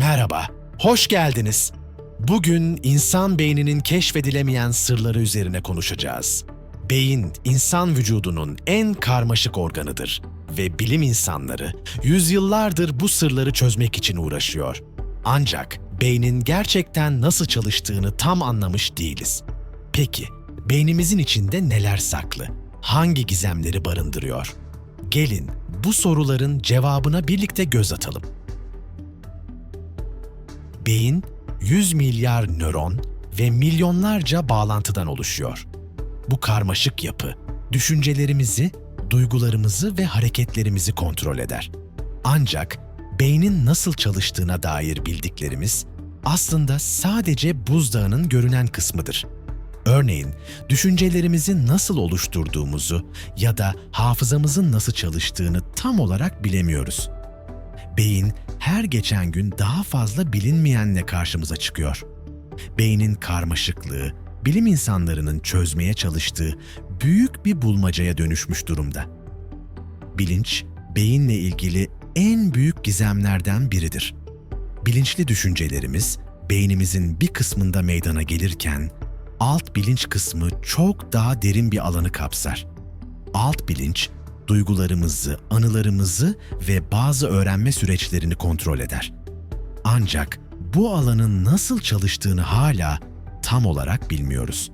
Merhaba, hoş geldiniz. Bugün insan beyninin keşfedilemeyen sırları üzerine konuşacağız. Beyin, insan vücudunun en karmaşık organıdır ve bilim insanları yüzyıllardır bu sırları çözmek için uğraşıyor. Ancak beynin gerçekten nasıl çalıştığını tam anlamış değiliz. Peki, beynimizin içinde neler saklı? Hangi gizemleri barındırıyor? Gelin bu soruların cevabına birlikte göz atalım. Beyin 100 milyar nöron ve milyonlarca bağlantıdan oluşuyor. Bu karmaşık yapı düşüncelerimizi, duygularımızı ve hareketlerimizi kontrol eder. Ancak beynin nasıl çalıştığına dair bildiklerimiz aslında sadece buzdağının görünen kısmıdır. Örneğin düşüncelerimizi nasıl oluşturduğumuzu ya da hafızamızın nasıl çalıştığını tam olarak bilemiyoruz beyin her geçen gün daha fazla bilinmeyenle karşımıza çıkıyor. Beynin karmaşıklığı, bilim insanlarının çözmeye çalıştığı büyük bir bulmacaya dönüşmüş durumda. Bilinç, beyinle ilgili en büyük gizemlerden biridir. Bilinçli düşüncelerimiz, beynimizin bir kısmında meydana gelirken, alt bilinç kısmı çok daha derin bir alanı kapsar. Alt bilinç, duygularımızı, anılarımızı ve bazı öğrenme süreçlerini kontrol eder. Ancak bu alanın nasıl çalıştığını hala tam olarak bilmiyoruz.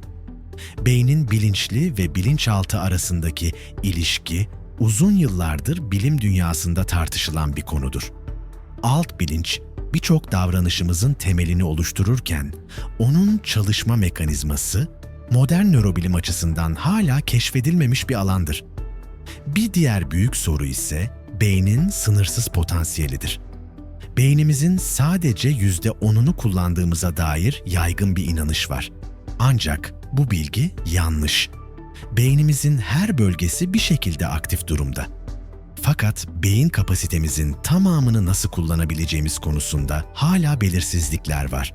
Beynin bilinçli ve bilinçaltı arasındaki ilişki uzun yıllardır bilim dünyasında tartışılan bir konudur. Alt bilinç birçok davranışımızın temelini oluştururken onun çalışma mekanizması modern nörobilim açısından hala keşfedilmemiş bir alandır. Bir diğer büyük soru ise beynin sınırsız potansiyelidir. Beynimizin sadece yüzde onunu kullandığımıza dair yaygın bir inanış var. Ancak bu bilgi yanlış. Beynimizin her bölgesi bir şekilde aktif durumda. Fakat beyin kapasitemizin tamamını nasıl kullanabileceğimiz konusunda hala belirsizlikler var.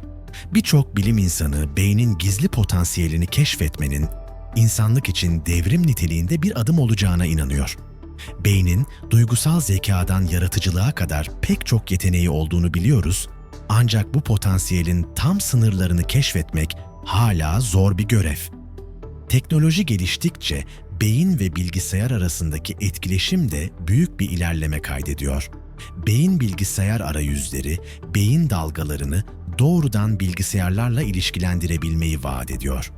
Birçok bilim insanı beynin gizli potansiyelini keşfetmenin insanlık için devrim niteliğinde bir adım olacağına inanıyor. Beynin duygusal zekadan yaratıcılığa kadar pek çok yeteneği olduğunu biliyoruz ancak bu potansiyelin tam sınırlarını keşfetmek hala zor bir görev. Teknoloji geliştikçe beyin ve bilgisayar arasındaki etkileşim de büyük bir ilerleme kaydediyor. Beyin bilgisayar arayüzleri, beyin dalgalarını doğrudan bilgisayarlarla ilişkilendirebilmeyi vaat ediyor.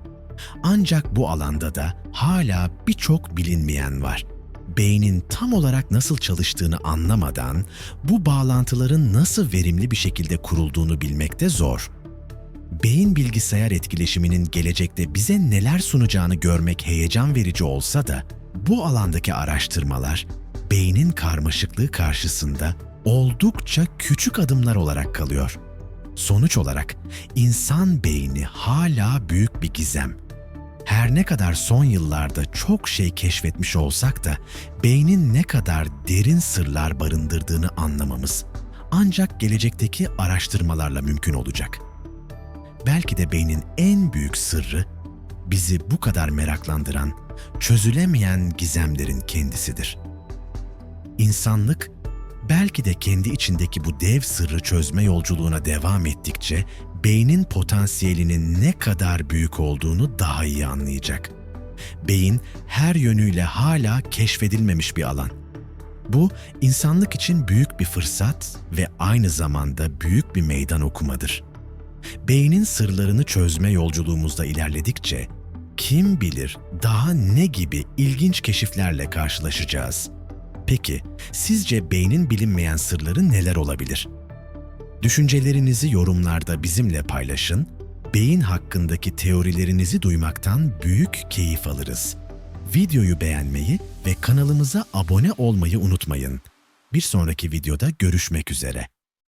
Ancak bu alanda da hala birçok bilinmeyen var. Beynin tam olarak nasıl çalıştığını anlamadan bu bağlantıların nasıl verimli bir şekilde kurulduğunu bilmek de zor. Beyin bilgisayar etkileşiminin gelecekte bize neler sunacağını görmek heyecan verici olsa da bu alandaki araştırmalar beynin karmaşıklığı karşısında oldukça küçük adımlar olarak kalıyor. Sonuç olarak insan beyni hala büyük bir gizem. Her ne kadar son yıllarda çok şey keşfetmiş olsak da beynin ne kadar derin sırlar barındırdığını anlamamız ancak gelecekteki araştırmalarla mümkün olacak. Belki de beynin en büyük sırrı bizi bu kadar meraklandıran, çözülemeyen gizemlerin kendisidir. İnsanlık belki de kendi içindeki bu dev sırrı çözme yolculuğuna devam ettikçe beynin potansiyelinin ne kadar büyük olduğunu daha iyi anlayacak. Beyin her yönüyle hala keşfedilmemiş bir alan. Bu insanlık için büyük bir fırsat ve aynı zamanda büyük bir meydan okumadır. Beynin sırlarını çözme yolculuğumuzda ilerledikçe kim bilir daha ne gibi ilginç keşiflerle karşılaşacağız. Peki, sizce beynin bilinmeyen sırları neler olabilir? Düşüncelerinizi yorumlarda bizimle paylaşın. Beyin hakkındaki teorilerinizi duymaktan büyük keyif alırız. Videoyu beğenmeyi ve kanalımıza abone olmayı unutmayın. Bir sonraki videoda görüşmek üzere.